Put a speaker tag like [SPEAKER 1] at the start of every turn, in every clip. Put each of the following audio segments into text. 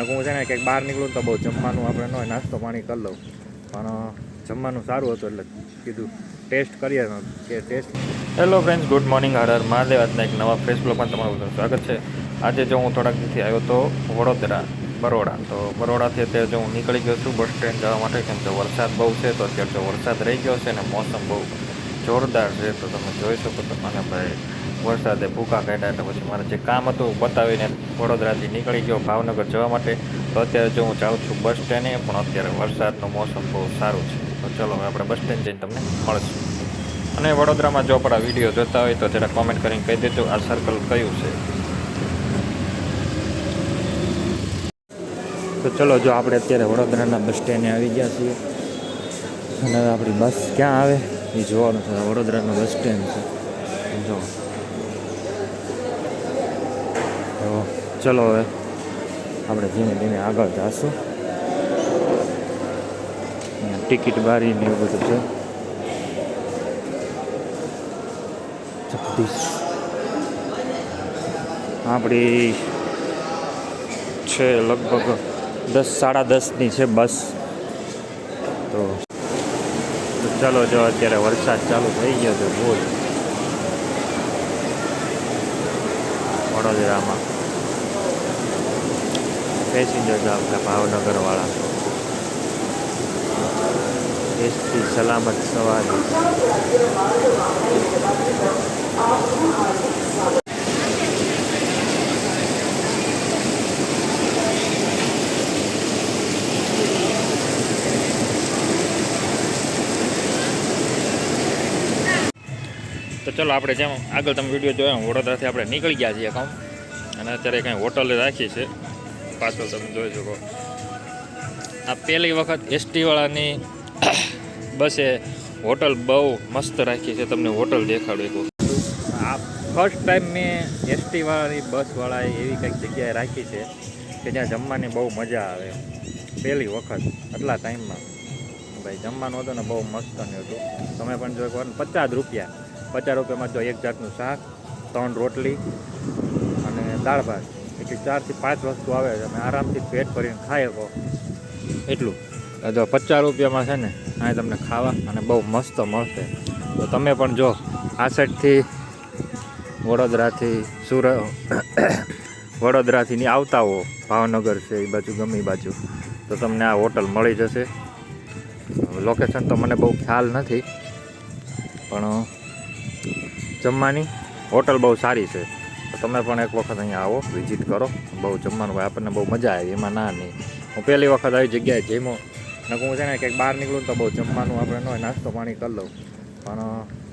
[SPEAKER 1] નકર હું છે ને કંઈક બહાર નીકળું તો બહુ જમવાનું આપણે ન હોય, નાસ્તો પાણી કરી લઉં. પણ જમવાનું સારું હતું એટલે કીધું, ટેસ્ટ કરીએ કે test. Hello friends good morning Har Har Mahadev. આજના એક નવા ફેસ બ્લોગમાં તમારું સ્વાગત છે. આજે જો હું થોડાક દિવસથી આવ્યો તો વડોદરા, બરોડા. તો બરોડાથી અત્યારે જો હું નીકળી ગયો છું બસ સ્ટેન્ડ જવા માટે, કેમ કે વરસાદ બહુ છે, તો અત્યારે જો વરસાદ રહી ગયો છે ને મોસમ બહુ જોરદાર છે, તો તમે જોઈ શકો તો મને ભાઈ વરસાદે ભૂકા કાઢ્યા એટલે પછી મારે જે કામ હતું બતાવીને વડોદરાથી નીકળી ગયો ભાવનગર જવા માટે. તો અત્યારે જો હું જાઉં છું બસ સ્ટેન્ડે, પણ અત્યારે વરસાદનું મોસમ બહુ સારું છે. તો ચલો, હવે આપણે બસ સ્ટેન્ડ જઈને તમને મળશું. અને વડોદરામાં જો આપણા વીડિયો જોતા હોય તો જરા કોમેન્ટ કરીને કહી દેજો. આ સર્કલ કયું છે? તો ચલો, જો આપણે અત્યારે વડોદરાના બસ સ્ટેન્ડે આવી ગયા છીએ. અને આપણી બસ ક્યાં આવે? એ જોવાનું છે. વડોદરાનું બસ સ્ટેન્ડ છે જો તો ચલો હવે આપણે ધીમે ધીમે આગળ જઈશું ટિકિટ બારી ને એવું બધું છે. જગદીશ. આપણી છે લગભગ દસ, સાડા દસની છે બસ. તો ચાલો, જો અત્યારે વરસાદ ચાલુ થઈ ગયો છે ફૂલ વડોદરામાં. પેસેન્જર છે આપણા ભાવનગરવાળા. એસટી સલામત સવારી. તો ચલો આપણે જેમ આગળ તમે વીડિયો જોયો વડોદરાથી આપણે નીકળી ગયા છીએ કામ. અને અત્યારે કંઈ હોટલે રાખીએ છે. પાછળ તમે જોઈ શકો. આ પહેલી વખત એસટીવાળાની બસે હોટલ બહુ મસ્ત રાખી છે. તમને હોટલ દેખાડું આ ફર્સ્ટ ટાઈમ મેં એસટીવાળાની બસવાળાએ એવી કંઈક જગ્યાએ રાખી છે કે જ્યાં જમવાની બહુ મજા આવે. પહેલી વખત, આટલા ટાઈમમાં ભાઈ, જમવાનું હતું ને બહુ મસ્ત ને હતું. તમે પણ જો એકવાર પચાસ રૂપિયા, પચાસ રૂપિયામાં જો એક જાતનું શાક, ત્રણ રોટલી અને દાળ ભાત. એટલી ચારથી પાંચ વસ્તુ આવે તમે આરામથી પેટ ભરીને ખાઈ શકો એટલું. જો પચાસ રૂપિયામાં છે ને, અહીં તમને ખાવા અને બહુ મસ્ત મળશે. તો તમે પણ જો આ સાઈડથી વડોદરાથી સુરત વડોદરાથી આવતા હો ભાવનગર છે, એ બાજુ ગમે એ બાજુ. તો તમને આ હોટલ મળી જશે. લોકેશન તો મને બહુ ખ્યાલ નથી, પણ જમવાની હોટલ બહુ સારી છે. તમે પણ એક વખત અહીંયા આવો વિઝિટ કરો. બહુ જમવાનું ભાઈ આપણને બહુ મજા આવી, એમાં ના નહીં. હું પહેલી વખત આવી જગ્યાએ જમ્યો. નકું હું છે ને કંઈક બહાર નીકળું તો બહુ જમવાનું આપણે ન હોય, નાસ્તો પાણી કરી લઉં. પણ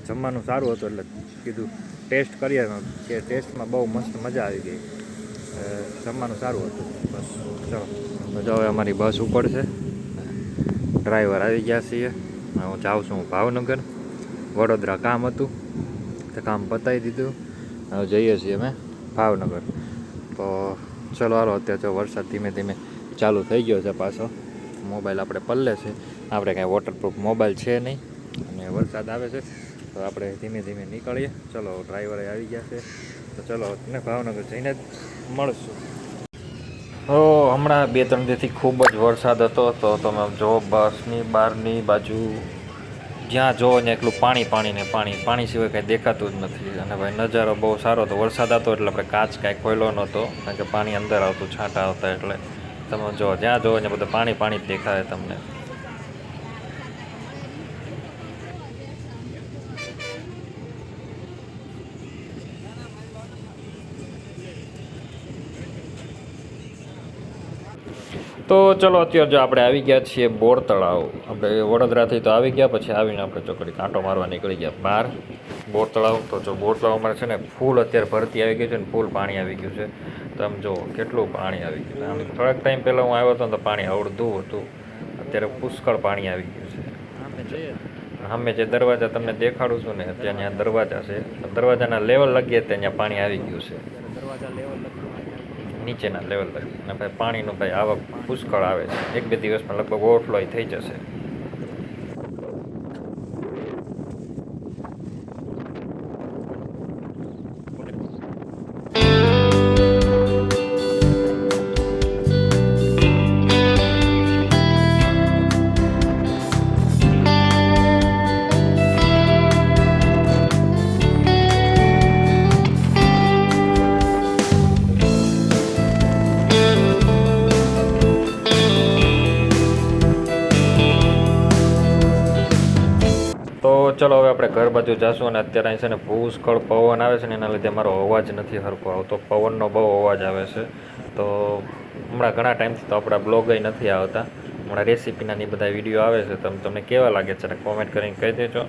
[SPEAKER 1] જમવાનું સારું હતું એટલે કીધું ટેસ્ટ કરીએ કે ટેસ્ટમાં બહુ મસ્ત મજા આવી ગઈ. જમવાનું સારું હતું. બસ, ચલો. જો હવે અમારી બસ ઉપડશે ડ્રાઈવર આવી ગયા છીએ. હું જાઉં છું ભાવનગર. વડોદરા કામ હતું. તો કામ પતાવી દીધું. જઈએ છીએ અમે ભાવનગર. તો ચલો હાલો, અત્યારે જો વરસાદ ધીમે ધીમે ચાલુ થઈ ગયો છે પાછો. મોબાઈલ આપણે પલ્લે છે. આપણે કાંઈ વોટરપ્રૂફ મોબાઈલ છે નહીં. અને વરસાદ આવે છે. તો આપણે ધીમે ધીમે નીકળીએ. ચલો ડ્રાઈવરે આવી ગયા છે. તો ચલો ને ભાવનગર જઈને જ મળશું. હો હમણાં બે ત્રણ દિવસથી ખૂબ જ વરસાદ હતો. તો તમે જો બસની બહારની બાજુ જ્યાં જોવો ને એટલું પાણી પાણી ને પાણી. પાણી સિવાય કાંઈ દેખાતું જ નથી. અને ભાઈ નજારો બહુ સારો હતો. વરસાદ હતો એટલે આપણે કાચ કાંઈ ખોલ્યો નહોતો. કારણ કે પાણી અંદર આવતું, છાંટા આવતા એટલે. તમે જો જ્યાં જોવો ને બધું પાણી પાણી જ દેખાય તમને. તો ચલો અત્યારે જો આપણે આવી ગયા છીએ બોર તળાવ. આપણે વડોદરાથી તો આવી ગયા પછી આવીને આપણે ચોકડી કાંટો મારવા નીકળી ગયા બહાર. બોર તળાવ તો જો બોર તળાવમાં છે ને ફૂલ અત્યારે ભરતી આવી ગઈ છે ને ફૂલ પાણી આવી ગયું છે. તો જો કેટલું પાણી આવી ગયું આમ થોડાક ટાઈમ પહેલાં હું આવ્યો હતો ને તો પાણી અડધું હતું. અત્યારે પુષ્કળ પાણી આવી ગયું છે. સામે જે દરવાજા તમને દેખાડું છું ને ત્યાં દરવાજા છે. દરવાજાના લેવલ લગીએ ત્યાં ત્યાં પાણી આવી ગયું છે.
[SPEAKER 2] દરવાજા લેવલ
[SPEAKER 1] નીચેના લેવલ પર અને ભાઈ પાણીનું ભાઈ આવક પુષ્કળ આવે છે. એક બે દિવસમાં લગભગ ઓવરફ્લોય થઈ જશે. ચલો, હવે આપણે ઘર બાજુ જાશું અને અત્યારે અહીં છે ને ભૂસ્ખળ પવન આવે છે ને, એના લીધે મારો અવાજ નથી હરખો આવતો. પવનનો બહુ અવાજ આવે છે. તો હમણાં ઘણા ટાઈમથી તો આપણા બ્લોગય નથી આવતા. હમણાં રેસીપીના ની બધા વીડિયો આવે છે તમે તમને કેવા લાગે છે કોમેન્ટ કરીને કહી દેજો.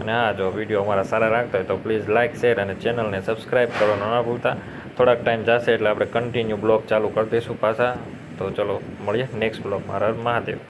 [SPEAKER 1] અને હા, જો વીડિયો અમારા સારા રાખતા હોય તો પ્લીઝ લાઇક શેર અને ચેનલને સબસ્ક્રાઈબ કરવાનું ના ભૂલતા. થોડાક ટાઈમ જશે એટલે આપણે કન્ટિન્યુ બ્લોગ ચાલુ કરી દઈશું પાછા. તો ચલો, મળીએ નેક્સ્ટ બ્લોગમાં. મારા મહાદેવ.